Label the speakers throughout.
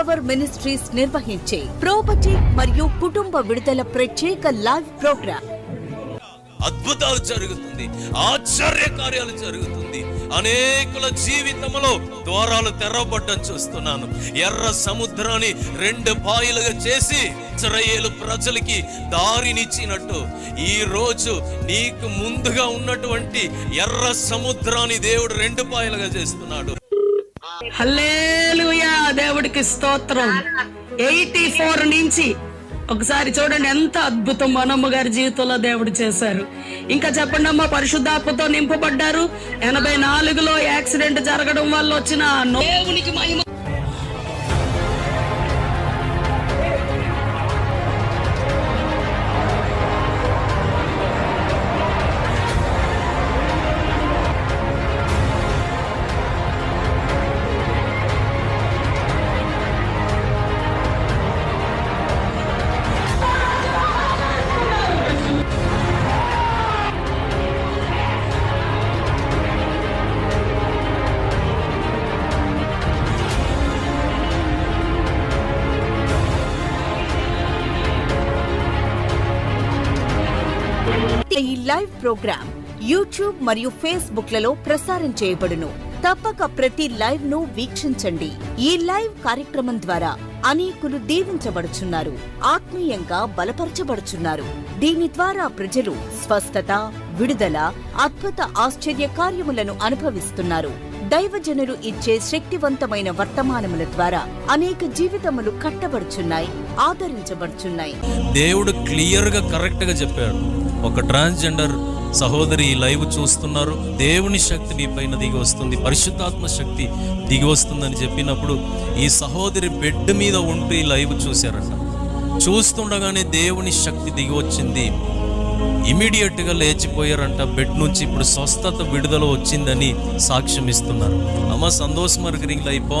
Speaker 1: Tower ministries నిర్వహించే property మరియు కుటుంబ విడుదల ప్రత్యేక లైవ్ ప్రోగ్రామ్
Speaker 2: అద్భుతాలు జరుగుతుంది ఆశ్చర్య కార్యాలు జరుగుతుంది. అనేకుల జీవితంలో ద్వారాలు తెరవబడ్డం చూస్తున్నాను. ఎర్ర సముద్రాన్ని రెండు పాయలుగా చేసి ఇజ్రాయేలు ప్రజలకి దారినిచ్చినట్టు ఈ రోజు నీకు ముందుగా ఉన్నటువంటి ఎర్ర సముద్రాన్ని దేవుడు రెండు పాయలుగా చేస్తున్నాడు.
Speaker 3: హల్లేలుయా దేవుడికి స్తోత్రం. ఎయిటీ ఫోర్ నుంచి ఒకసారి చూడండి ఎంత అద్భుతం మనమ్మ గారి జీవితంలో దేవుడు చేశారు. ఇంకా చెప్పండి అమ్మ పరిశుద్ధాత్మతో నింపబడ్డారు. ఎనభై నాలుగులో యాక్సిడెంట్ జరగడం వల్ల వచ్చిన దేవునికి మహిమ
Speaker 1: ఈ లైవ్ ప్రోగ్రామ్ యూట్యూబ్ మరియు ఫేస్బుక్లలో ప్రసారం చేయబడును. తప్పక ప్రతి లైవ్ను వీక్షించండి. ఈ లైవ్ కార్యక్రమం ద్వారా అనేకులు దీవించబడుచున్నారు ఆత్మీయంగా బలపరచబడుచున్నారు. దీని ద్వారా ప్రజలు స్వస్థత విడుదల అద్భుత ఆశ్చర్య కార్యములను అనుభవిస్తున్నారు. దైవజనులు ఇచ్చే శక్తివంతమైన వర్తమానముల ద్వారా అనేక జీవితములు కట్టబడుచున్నాయి ఆదరించబడుచున్నాయి.
Speaker 2: దేవుడు క్లియర్గా కరెక్ట్గా చెప్పాడు. ఒక ట్రాన్స్జెండర్ సహోదరి ఈ లైవ్ చూస్తున్నారు. దేవుని శక్తి నీ పైన దిగి వస్తుంది. పరిశుద్ధాత్మ శక్తి దిగి వస్తుందని చెప్పినప్పుడు ఈ సహోదరి బెడ్ మీద ఉంటూ ఈ లైవ్ చూశారట. చూస్తుండగానే దేవుని శక్తి దిగి వచ్చింది. ఇమీడియట్గా లేచిపోయారంట. బెడ్ నుంచి ఇప్పుడు స్వస్థత విడుదల వచ్చిందని సాక్ష్యం ఇస్తున్నారు అమ్మ సంతోషం இருக்கிறீங்களா இப்போ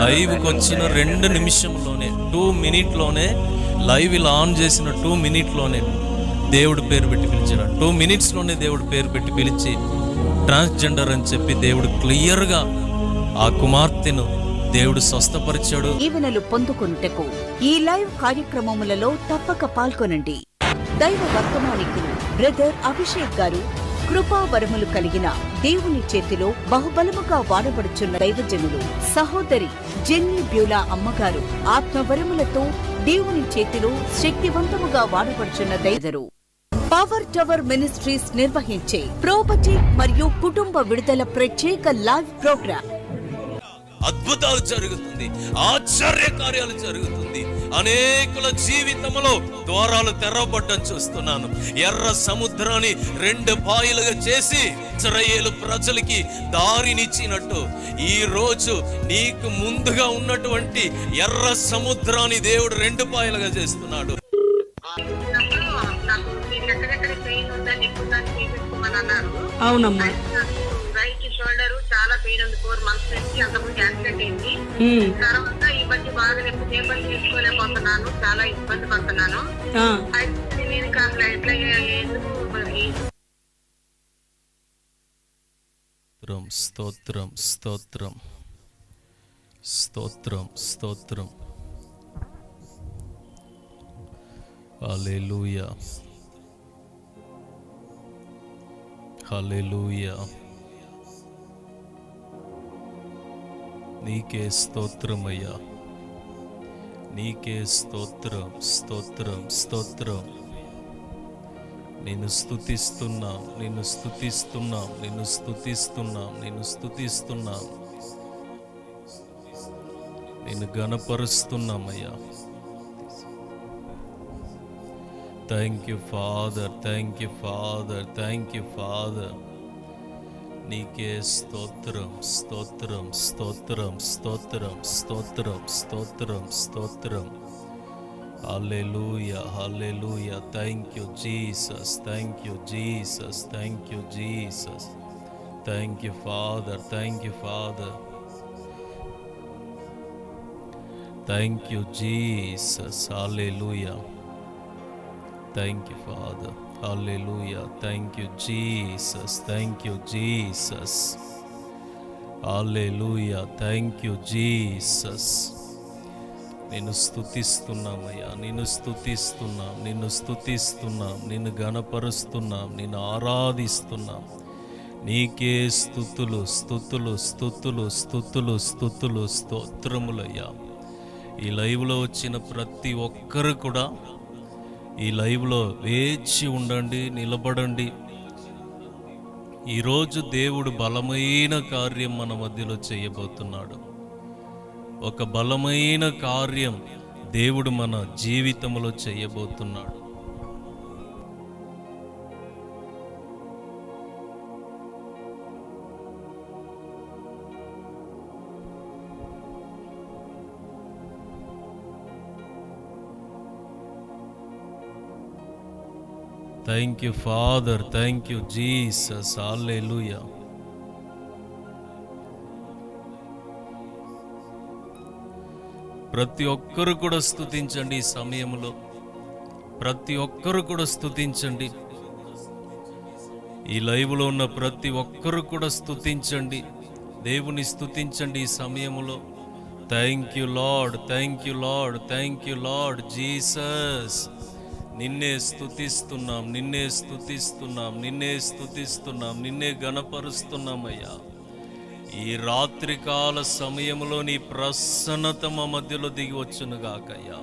Speaker 2: లైవ్కి వచ్చిన రెండు నిమిషంలోనే టూ మినిట్లోనే లైవ్ ఇలా ఆన్ చేసిన టూ మినిట్లోనే దేవుడు పేరు పెట్టి పిలిచాడు టూ మినిట్స్లోనే దేవుడు పేరు పెట్టి పిలిచి ట్రాన్స్జెండర్ అని చెప్పి దేవుడు క్లియర్గా ఆ కుమార్తెను దేవుడు స్వస్థపరిచాడు.
Speaker 1: ఈవెనలు పొందుకొనుటకు ఈ లైవ్ కార్యక్రమములలో తప్పక పాల్గొనండి. దైవ వర్తమానికులు బ్రదర్ అభిషేక్ గారు కృపావరములు కలిగిన దేవుని చేతిలో బహుబలముగా వాడబడుచున్న దైవజనులు సహోదరి జెన్నీ బ్యూలా అమ్మగారు ఆత్మవరములతో దేవుని చేతిలో శక్తివంతముగా వాడబడుచున్న దైవరు పవర్ టవర్ మినిస్ట్రీస్ నిర్వహించే ప్రోపర్టీ మరియు కుటుంబ విడుదల ప్రత్యేక లైవ్ ప్రోగ్రామ్
Speaker 2: అద్భుతాలు జరుగుతుంది ఆశ్చర్య కార్యాలు జరుగుతుంది. అనేకుల జీవితంలో ద్వారాలు తెరవబడ్డం చూస్తున్నాను. ఎర్ర సముద్రాన్ని రెండు పాయలుగా చేసి ఇజ్రాయేలు ప్రజలకి దారినిచ్చినట్టు. ఈ రోజు నీకు ముందుగా ఉన్నటువంటి ఎర్ర సముద్రాన్ని దేవుడు రెండు పాయలుగా చేస్తున్నాడు.
Speaker 3: అవునమ్మా.
Speaker 4: రైట్ షోల్డర్ చాలా పెయిన్ ఉంది. ఫోర్ మంత్స్ నుంచి అంతకుముందు
Speaker 3: ఉమ్,
Speaker 4: తర్వాత ఈ మధ్య బాగా పని చేసుకోలేకపోతున్నాను చాలా ఇబ్బంది పడుతున్నాను.
Speaker 3: ఆ,
Speaker 4: అయితే నేను అసలు ఎట్లా ఎందుకు మరి
Speaker 2: స్తోత్రం స్తోత్రం స్తోత్రం. స్తోత్రం స్తోత్రం. హల్లెలూయా. నీకే స్తోత్రమయ్యా. నీకే స్తోత్రం స్తోత్రం స్తోత్రం. నేను స్థుతిస్తున్నాం నేను స్థుతిస్తున్నాం నేను స్థుతిస్తున్నాం నేను స్థుతిస్తున్నాం నేను గణపరుస్తున్నామయ్యా thank you father thank you father thank you father నీకే stotram stotram stotram stotram stotram stotram స్తోత్రం Hallelujah, hallelujah. Thank you, Jesus. Thank you, Jesus. Thank you, Jesus. Thank you, Father. Thank you, Father. Thank you, Jesus. Hallelujah. Thank you, Father. Hallelujah. Thank you, Jesus. Thank you, Jesus. Hallelujah. Thank you, Jesus. నేను స్థుతిస్తున్నామయ్యా నిన్ను స్థుతిస్తున్నాం నిన్ను స్థుతిస్తున్నాం నిన్ను గణపరుస్తున్నాం నిన్ను ఆరాధిస్తున్నాం నీకే స్థుతులు స్థుతులు స్థుతులు స్థుతులు స్థుతులు స్తోత్రములయ్యా ఈ లైవ్లో వచ్చిన ప్రతి ఒక్కరు కూడా ఈ లైవ్లో వేచి ఉండండి నిలబడండి. ఈరోజు దేవుడు బలమైన కార్యం మన మధ్యలో చేయబోతున్నాడు. ఒక బలమైన కార్యం దేవుడు మన జీవితంలో చేయబోతున్నాడు. Thank you father thank you Jesus hallelujah ప్రతి ఒక్కరు కూడా స్తుతించండి ఈ సమయంలో. ప్రతి ఒక్కరు కూడా స్తుతించండి. ఈ లైవ్లో ఉన్న ప్రతి ఒక్కరు కూడా స్తుతించండి. దేవుని స్తుతించండి ఈ సమయంలో. Thank you Lord thank you Lord thank you Lord Jesus నిన్నే స్థుతిస్తున్నాం నిన్నే స్థుతిస్తున్నాం నిన్నే స్థుతిస్తున్నాం నిన్నే గణపరుస్తున్నామయ్యా ఈ రాత్రికాల సమయంలో నీ ప్రసన్నత మా మధ్యలో దిగి వచ్చునుగాకయ్యా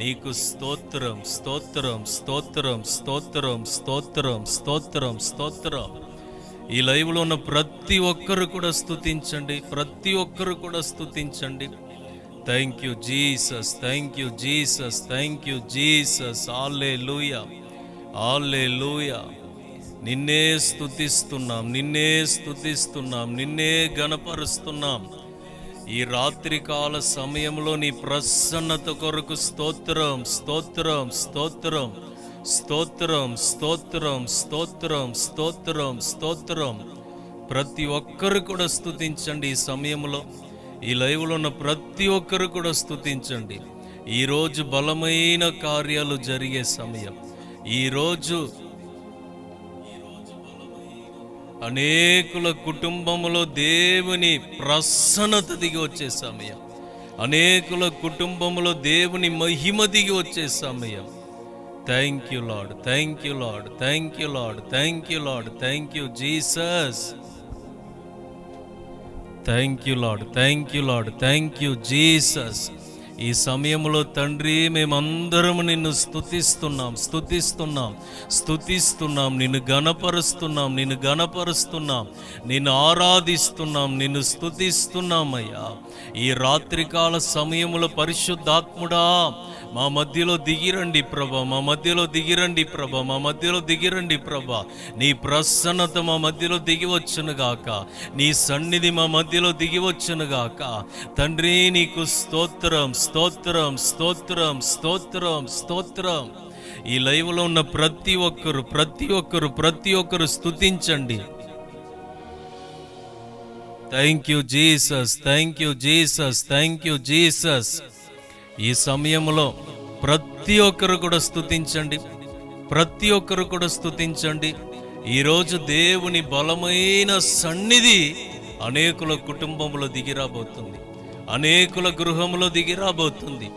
Speaker 2: నీకు స్తోత్రం స్తోత్రం స్తోత్రం స్తోత్రం స్తోత్రం స్తోత్రం స్తోత్రం. ఈ లైవ్లో ఉన్న ప్రతి ఒక్కరు కూడా స్తుతించండి ప్రతి ఒక్కరు కూడా స్తుతించండి. Thank you Jesus thank you Jesus thank you Jesus alleluia alleluia లూయ నిన్నే స్థుతిస్తున్నాం నిన్నే స్థుతిస్తున్నాం నిన్నే గణపరుస్తున్నాం ఈ రాత్రికాల సమయంలో నీ ప్రసన్నత కొరకు స్తోత్రం స్తోత్రం స్తోత్రం స్తోత్రం స్తోత్రం స్తోత్రం స్తోత్రం స్తోత్రం. ప్రతి ఒక్కరు కూడా స్థుతించండి ఈ సమయంలో. ఈ లైవ్లో ఉన్న ప్రతి ఒక్కరు కూడా స్థుతించండి ఈరోజు బలమైన కార్యాలు జరిగే సమయం. ఈరోజు అనేకుల కుటుంబంలో దేవుని ప్రసన్నత దిగి వచ్చే సమయం. అనేకుల కుటుంబంలో దేవుని మహిమ దిగి వచ్చే సమయం. Thank you lord thank you lord thank you lord thank you lord thank you Jesus thank you lord thank you lord thank you Jesus ఈ సమయంలో తండ్రి మేమందరం నిన్ను స్థుతిస్తున్నాం స్థుతిస్తున్నాం స్థుతిస్తున్నాం నిన్ను గణపరుస్తున్నాం నిన్ను గణపరుస్తున్నాం నిన్ను ఆరాధిస్తున్నాం నిన్ను స్థుతిస్తున్నామయ్యా ఈ రాత్రికాల సమయంలో పరిశుద్ధాత్ముడా మా మధ్యలో దిగిరండి ప్రభ మా మధ్యలో దిగిరండి ప్రభ మా మధ్యలో దిగిరండి ప్రభ. నీ ప్రసన్నత మా మధ్యలో దిగి వచ్చును గాక. నీ సన్నిధి మా మధ్యలో దిగి వచ్చును గాక. తండ్రి నీకు స్తోత్రం స్తోత్రం స్తోత్రం స్తోత్రం స్తోత్రం. ఈ లైవ్లో ఉన్న ప్రతి ఒక్కరు ప్రతి ఒక్కరు ప్రతి ఒక్కరు స్తుతించండి. Thank you Jesus thank you Jesus thank you Jesus ఈ సమయంలో ప్రతి ఒక్కరు కూడా స్థుతించండి ప్రతి ఒక్కరు కూడా స్థుతించండి ఈరోజు దేవుని బలమైన సన్నిధి అనేకుల కుటుంబంలో దిగిరాబోతుంది అనేకుల గృహంలో దిగిరాబోతుంది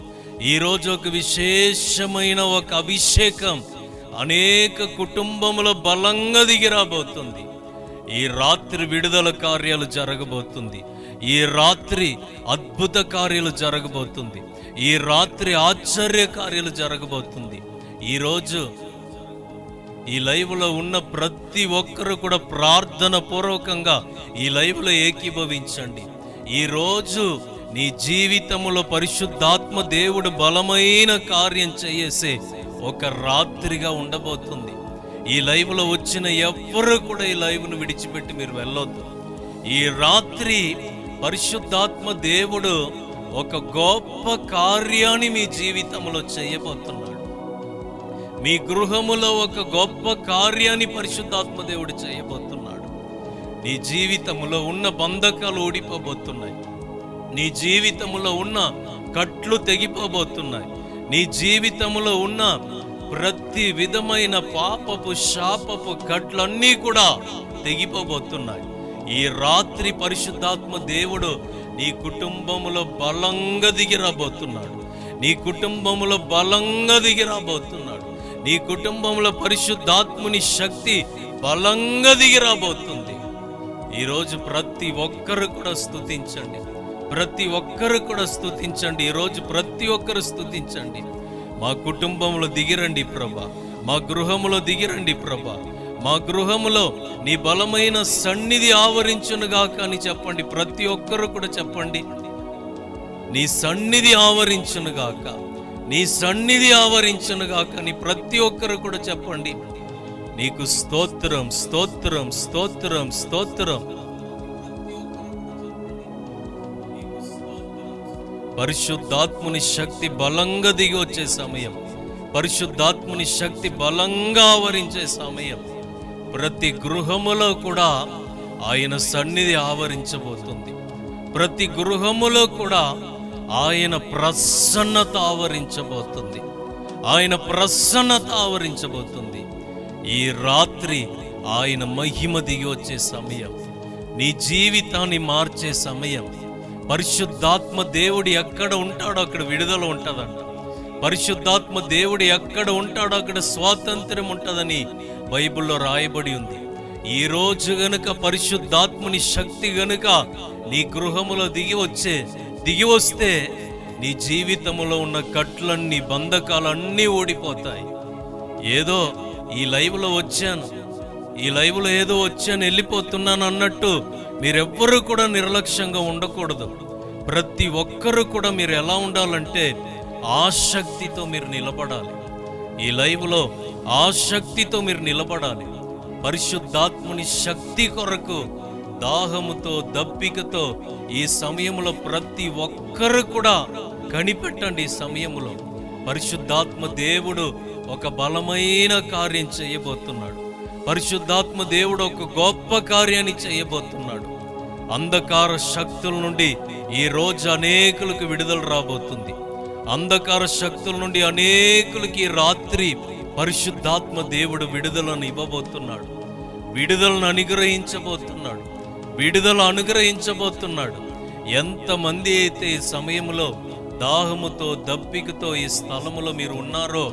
Speaker 2: ఈరోజు ఒక విశేషమైన ఒక అభిషేకం అనేక కుటుంబంలో బలంగా దిగిరాబోతుంది ఈ రాత్రి విడుదల కార్యాలు జరగబోతుంది. ఈ రాత్రి అద్భుత కార్యాలు జరగబోతుంది. ఈ రాత్రి ఆశ్చర్య కార్యాలు జరగబోతుంది. ఈరోజు ఈ లైవ్లో ఉన్న ప్రతి ఒక్కరు కూడా ప్రార్థన పూర్వకంగా ఈ లైవ్లో ఏకీభవించండి. ఈరోజు నీ జీవితంలో పరిశుద్ధాత్మ దేవుడు బలమైన కార్యం చేసే ఒక రాత్రిగా ఉండబోతుంది. ఈ లైవ్లో వచ్చిన ఎవ్వరు కూడా ఈ లైవ్ను విడిచిపెట్టి మీరు వెళ్ళొద్దు. ఈ రాత్రి పరిశుద్ధాత్మ దేవుడు ఒక గొప్ప కార్యాన్ని మీ జీవితంలో చేయబోతున్నాడు. మీ గృహములో ఒక గొప్ప కార్యాన్ని పరిశుద్ధాత్మ దేవుడు చేయబోతున్నాడు. నీ జీవితములో ఉన్న బంధకాలు ఓడిపోబోతున్నాయి నీ జీవితములో ఉన్న కట్లు తెగిపోబోతున్నాయి. నీ జీవితంలో ఉన్న ప్రతి విధమైన పాపపు శాపపు కట్లన్నీ కూడా తెగిపోబోతున్నాయి. ఈ రాత్రి పరిశుద్ధాత్మ దేవుడు నీ కుటుంబములో బలంగా దిగి రాబోతున్నాడు. నీ కుటుంబములో బలంగా దిగి రాబోతున్నాడు. నీ కుటుంబంలో పరిశుద్ధాత్ముని శక్తి బలంగా దిగి రాబోతుంది. ఈరోజు ప్రతి ఒక్కరు కూడా స్థుతించండి ప్రతి ఒక్కరు కూడా స్థుతించండి ఈరోజు ప్రతి ఒక్కరు స్థుతించండి మా కుటుంబంలో దిగిరండి ప్రభా. మా గృహములో దిగిరండి ప్రభా. మా గృహములో నీ బలమైన సన్నిధి ఆవరించునుగా అని చెప్పండి. ప్రతి ఒక్కరు కూడా చెప్పండి. నీ సన్నిధి ఆవరించునుగాక. నీ సన్నిధి ఆవరించునుగాక నీ ప్రతి ఒక్కరు కూడా చెప్పండి. నీకు స్తోత్రం స్తోత్రం స్తోత్రం స్తోత్రం. పరిశుద్ధాత్ముని శక్తి బలంగా దిగి వచ్చే సమయం. పరిశుద్ధాత్ముని శక్తి బలంగా ఆవరించే సమయం. ప్రతి గృహములో కూడా ఆయన సన్నిధి ఆవరించబోతుంది. ప్రతి గృహములో కూడా ఆయన ప్రసన్నత ఆవరించబోతుంది. ఆయన ప్రసన్నత ఆవరించబోతుంది. ఈ రాత్రి ఆయన మహిమ దిగి వచ్చే సమయం. నీ జీవితాన్ని మార్చే సమయం. పరిశుద్ధాత్మ దేవుడు ఎక్కడ ఉంటాడో అక్కడ విడుదల ఉంటుందంట. పరిశుద్ధాత్మ దేవుడు ఎక్కడ ఉంటాడో అక్కడ స్వాతంత్ర్యం ఉంటుందని బైబిల్లో రాయబడి ఉంది. ఈ రోజు గనుక పరిశుద్ధాత్మని శక్తి గనుక నీ గృహములో దిగి వచ్చే దిగి వస్తే నీ జీవితంలో ఉన్న కట్లన్నీ బంధకాలన్నీ ఓడిపోతాయి ఏదో ఈ లైవ్లో వచ్చాను. ఈ లైవ్లో ఏదో వచ్చాను వెళ్ళిపోతున్నాను అన్నట్టు మీరెవ్వరూ కూడా నిర్లక్ష్యంగా ఉండకూడదు. ప్రతి ఒక్కరూ కూడా మీరు ఎలా ఉండాలంటే ఆసక్తితో మీరు నిలబడాలి. ఈ లైవ్లో ఆసక్తితో మీరు నిలబడాలి. పరిశుద్ధాత్ముని శక్తి కొరకు దాహముతో దప్పికతో ఈ సమయంలో ప్రతి ఒక్కరు కూడా కనిపెట్టండి ఈ సమయంలో. పరిశుద్ధాత్మ దేవుడు ఒక బలమైన కార్యం చేయబోతున్నాడు. పరిశుద్ధాత్మ దేవుడు ఒక గొప్ప కార్యాన్ని చేయబోతున్నాడు. అంధకార శక్తుల నుండి ఈ రోజు అనేకులకు విడుదల రాబోతుంది. అంధకార శక్తుల నుండి అనేకులకి రాత్రి పరిశుద్ధాత్మ దేవుడు విడుదలను ఇవ్వబోతున్నాడు. విడుదలను అనుగ్రహించబోతున్నాడు. విడుదల అనుగ్రహించబోతున్నాడు. ఎంతమంది అయితే ఈ సమయంలో దాహముతో దప్పికతో ఈ స్థలములో మీరు ఉన్నారో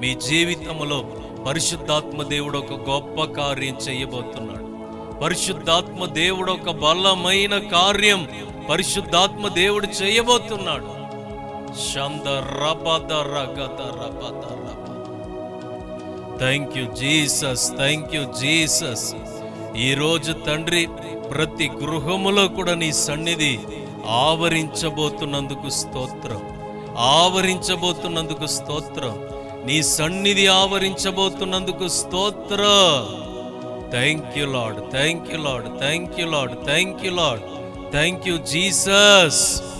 Speaker 2: మీ జీవితంలో పరిశుద్ధాత్మ దేవుడు ఒక గొప్ప కార్యం చేయబోతున్నాడు. పరిశుద్ధాత్మ దేవుడు ఒక బలమైన కార్యం. పరిశుద్ధాత్మ దేవుడు చేయబోతున్నాడు. Thank you Jesus thank you Jesus ఈరోజు తండ్రి ప్రతి గృహములో కూడా నీ సన్నిధి ఆవరించబోతున్నందుకు స్తోత్రం. ఆవరించబోతున్నందుకు స్తోత్రం. నీ సన్నిధి ఆవరించబోతున్నందుకు స్తోత్రం. Thank you, Lord. Thank you, Lord. Thank you, Lord. Thank you, Lord. Thank you, Jesus.